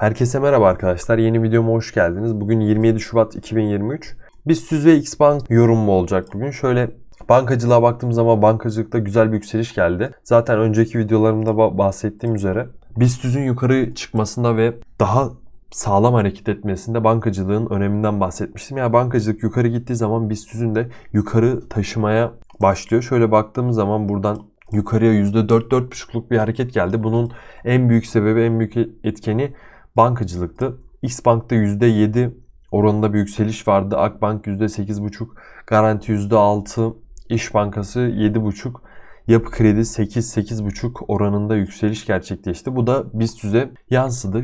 Herkese merhaba arkadaşlar. Yeni videoma hoş geldiniz. Bugün 27 Şubat 2023. BIST ve Xbank yorumu olacak bugün. Şöyle bankacılığa baktığım zaman bankacılıkta güzel bir yükseliş geldi. Zaten önceki videolarımda ba- bahsettiğim üzere BIST yukarı çıkmasında ve daha sağlam hareket etmesinde bankacılığın öneminden bahsetmiştim. Yani bankacılık yukarı gittiği zaman BIST de yukarı taşımaya başlıyor. Şöyle baktığımız zaman buradan yukarıya %4-4,5'luk bir hareket geldi. Bunun en büyük sebebi, en büyük etkeni bankacılıktı. Xbank'ta %7 oranında bir yükseliş vardı. Akbank %8,5, Garanti %6, İş Bankası 7,5, Yapı Kredi 8-8,5 oranında yükseliş gerçekleşti. Bu da BIST 100'e yansıdı.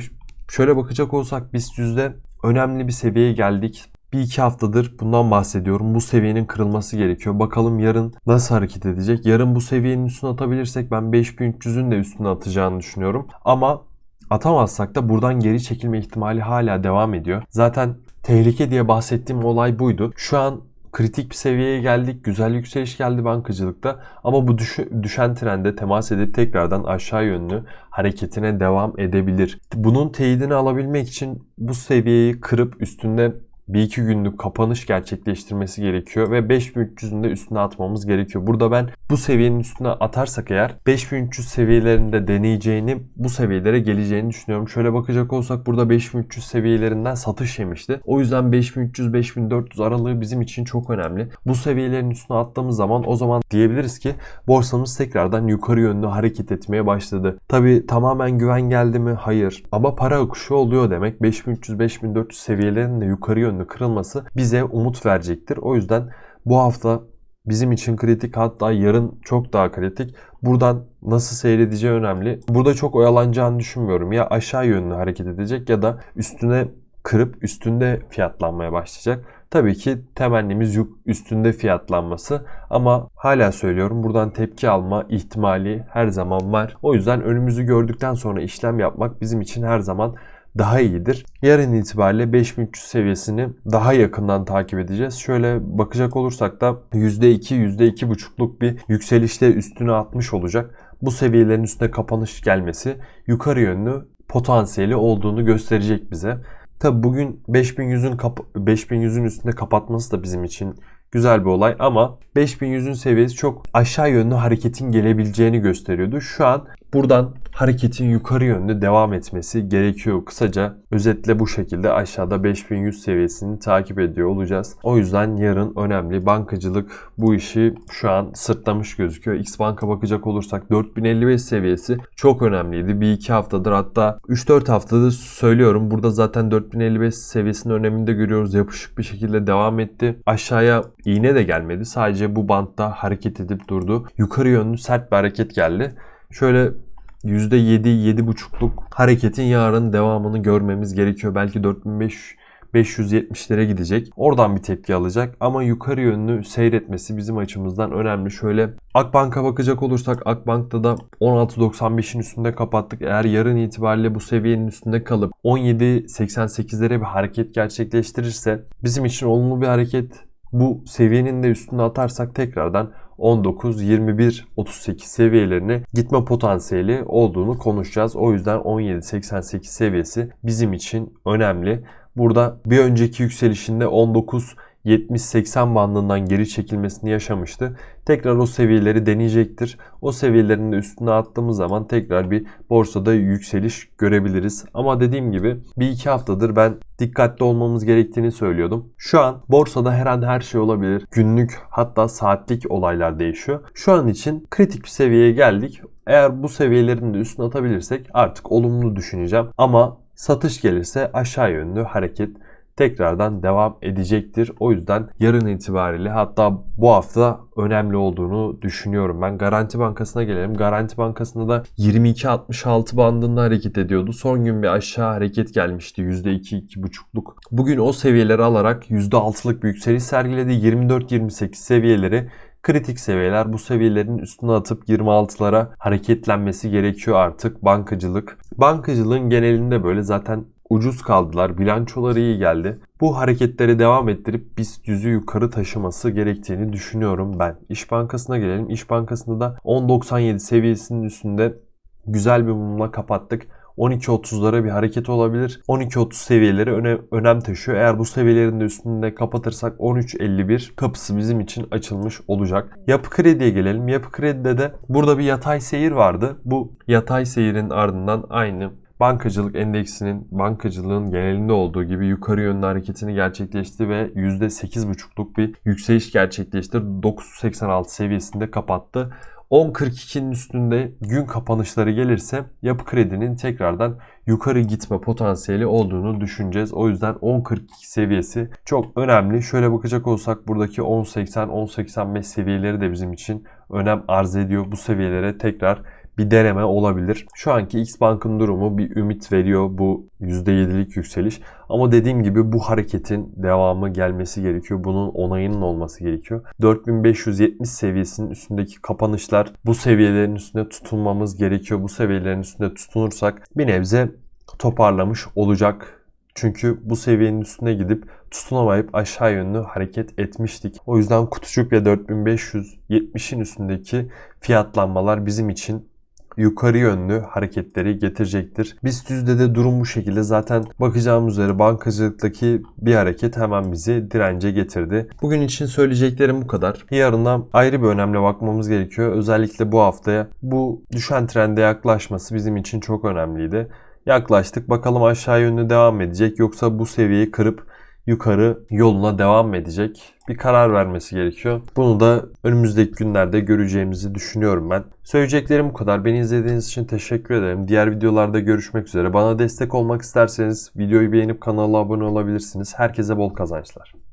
Şöyle bakacak olsak BIST 100'de önemli bir seviyeye geldik. Bir iki haftadır bundan bahsediyorum. Bu seviyenin kırılması gerekiyor. Bakalım yarın nasıl hareket edecek. Yarın bu seviyenin üstüne atabilirsek ben 5300'ün de üstüne atacağını düşünüyorum. Ama atamazsak da buradan geri çekilme ihtimali hala devam ediyor. Zaten tehlike diye bahsettiğim olay buydu. Şu an kritik bir seviyeye geldik. Güzel yükseliş geldi bankacılıkta. Ama bu düş- düşen trende temas edip tekrardan aşağı yönlü hareketine devam edebilir. Bunun teyidini alabilmek için bu seviyeyi kırıp üstünde bir iki günlük kapanış gerçekleştirmesi gerekiyor ve 5300'ün de üstüne atmamız gerekiyor. Burada ben bu seviyenin üstüne atarsak eğer 5300 seviyelerinde deneyeceğini bu seviyelere geleceğini düşünüyorum. Şöyle bakacak olsak burada 5300 seviyelerinden satış yemişti. O yüzden 5300-5400 aralığı bizim için çok önemli. Bu seviyelerin üstüne attığımız zaman o zaman diyebiliriz ki borsamız tekrardan yukarı yönlü hareket etmeye başladı. Tabi tamamen güven geldi mi? Hayır. Ama para akışı oluyor demek. 5300-5400 seviyelerinin de yukarı yönlü kırılması bize umut verecektir. O yüzden bu hafta bizim için kritik hatta yarın çok daha kritik. Buradan nasıl seyredeceği önemli. Burada çok oyalanacağını düşünmüyorum. Ya aşağı yönlü hareket edecek ya da üstüne kırıp üstünde fiyatlanmaya başlayacak. Tabii ki temennimiz yük üstünde fiyatlanması ama hala söylüyorum buradan tepki alma ihtimali her zaman var. O yüzden önümüzü gördükten sonra işlem yapmak bizim için her zaman daha iyidir. Yarın itibariyle 5300 seviyesini daha yakından takip edeceğiz. Şöyle bakacak olursak da %2, %2,5'luk bir yükselişte üstüne atmış olacak. Bu seviyelerin üstüne kapanış gelmesi yukarı yönlü potansiyeli olduğunu gösterecek bize. Tabi bugün 5100'ün 5100'ün üstünde kapatması da bizim için güzel bir olay ama 5100'ün seviyesi çok aşağı yönlü hareketin gelebileceğini gösteriyordu. Şu an buradan hareketin yukarı yönlü devam etmesi gerekiyor. Kısaca özetle bu şekilde aşağıda 5100 seviyesini takip ediyor olacağız. O yüzden yarın önemli. Bankacılık bu işi şu an sırtlamış gözüküyor. X Bank'a bakacak olursak 4055 seviyesi çok önemliydi. Bir iki haftadır hatta 3-4 haftadır söylüyorum. Burada zaten 4055 seviyesinin önemini de görüyoruz. Yapışık bir şekilde devam etti. Aşağıya iğne de gelmedi. Sadece bu bantta hareket edip durdu. Yukarı yönlü sert bir hareket geldi. Şöyle %7-7,5'luk hareketin yarın devamını görmemiz gerekiyor. Belki 4570'lere gidecek. Oradan bir tepki alacak ama yukarı yönlü seyretmesi bizim açımızdan önemli. Şöyle Akbank'a bakacak olursak Akbank'ta da 16.95'in üstünde kapattık. Eğer yarın itibariyle bu seviyenin üstünde kalıp 17.88'lere bir hareket gerçekleştirirse bizim için olumlu bir hareket. Bu seviyenin de üstüne atarsak tekrardan 19, 21, 38 seviyelerine gitme potansiyeli olduğunu konuşacağız. O yüzden 17.88 seviyesi bizim için önemli. Burada bir önceki yükselişinde 19 70-80 bandından geri çekilmesini yaşamıştı. Tekrar o seviyeleri deneyecektir. O seviyelerin de üstüne attığımız zaman tekrar bir borsada yükseliş görebiliriz. Ama dediğim gibi bir iki haftadır ben dikkatli olmamız gerektiğini söylüyordum. Şu an borsada her an her şey olabilir. Günlük hatta saatlik olaylar değişiyor. Şu an için kritik bir seviyeye geldik. Eğer bu seviyelerin de üstüne atabilirsek artık olumlu düşüneceğim. Ama satış gelirse aşağı yönlü hareket tekrardan devam edecektir. O yüzden yarın itibariyle hatta bu hafta önemli olduğunu düşünüyorum. Ben Garanti Bankası'na gelelim. Garanti Bankası'nda da 22.66 bandında hareket ediyordu. Son gün bir aşağı hareket gelmişti. %2-2,5'luk. Bugün o seviyeleri alarak %6'lık bir yükseliş sergiledi. 24-28 seviyeleri kritik seviyeler. Bu seviyelerin üstüne atıp 26'lara hareketlenmesi gerekiyor artık bankacılık. Bankacılığın genelinde böyle zaten ucuz kaldılar. Bilançoları iyi geldi. Bu hareketleri devam ettirip BIST yüzü yukarı taşıması gerektiğini düşünüyorum ben. İş Bankası'na gelelim. İş Bankası'nda da 10.97 seviyesinin üstünde güzel bir mumla kapattık. 12.30'lara bir hareket olabilir. 12.30 seviyeleri öne, önem taşıyor. Eğer bu seviyelerin de üstünde kapatırsak 13.51 kapısı bizim için açılmış olacak. Yapı krediye gelelim. Yapı kredide de burada bir yatay seyir vardı. Bu yatay seyirin ardından aynı bankacılık endeksinin bankacılığın genelinde olduğu gibi yukarı yönlü hareketini gerçekleşti ve %8,5'luk bir yükseliş gerçekleşti. 9.86 seviyesinde kapattı. 10.42'nin üstünde gün kapanışları gelirse yapı kredinin tekrardan yukarı gitme potansiyeli olduğunu düşüneceğiz. O yüzden 10.42 seviyesi çok önemli. Şöyle bakacak olsak buradaki 10.80-10.85 seviyeleri de bizim için önem arz ediyor. Bu seviyelere tekrar bir deneme olabilir. Şu anki X Bank'ın durumu bir ümit veriyor bu %7'lik yükseliş. Ama dediğim gibi bu hareketin devamı gelmesi gerekiyor. Bunun onayının olması gerekiyor. 4570 seviyesinin üstündeki kapanışlar bu seviyelerin üstünde tutulmamız gerekiyor. Bu seviyelerin üstünde tutunursak bir nebze toparlamış olacak çünkü bu seviyenin üstüne gidip tutunamayıp aşağı yönlü hareket etmiştik. O yüzden kutucuk ve 4570'in üstündeki fiyatlanmalar bizim için yukarı yönlü hareketleri getirecektir. BIST de durum bu şekilde. Zaten bakacağımız üzere bankacılıktaki bir hareket hemen bizi dirence getirdi. Bugün için söyleyeceklerim bu kadar. Yarından ayrı bir önemli bakmamız gerekiyor. Özellikle bu haftaya bu düşen trende yaklaşması bizim için çok önemliydi. Yaklaştık. Bakalım aşağı yönlü devam edecek yoksa bu seviyeyi kırıp yukarı yoluna devam edecek bir karar vermesi gerekiyor. Bunu da önümüzdeki günlerde göreceğimizi düşünüyorum ben. Söyleyeceklerim bu kadar. Beni izlediğiniz için teşekkür ederim. Diğer videolarda görüşmek üzere. Bana destek olmak isterseniz videoyu beğenip kanala abone olabilirsiniz. Herkese bol kazançlar.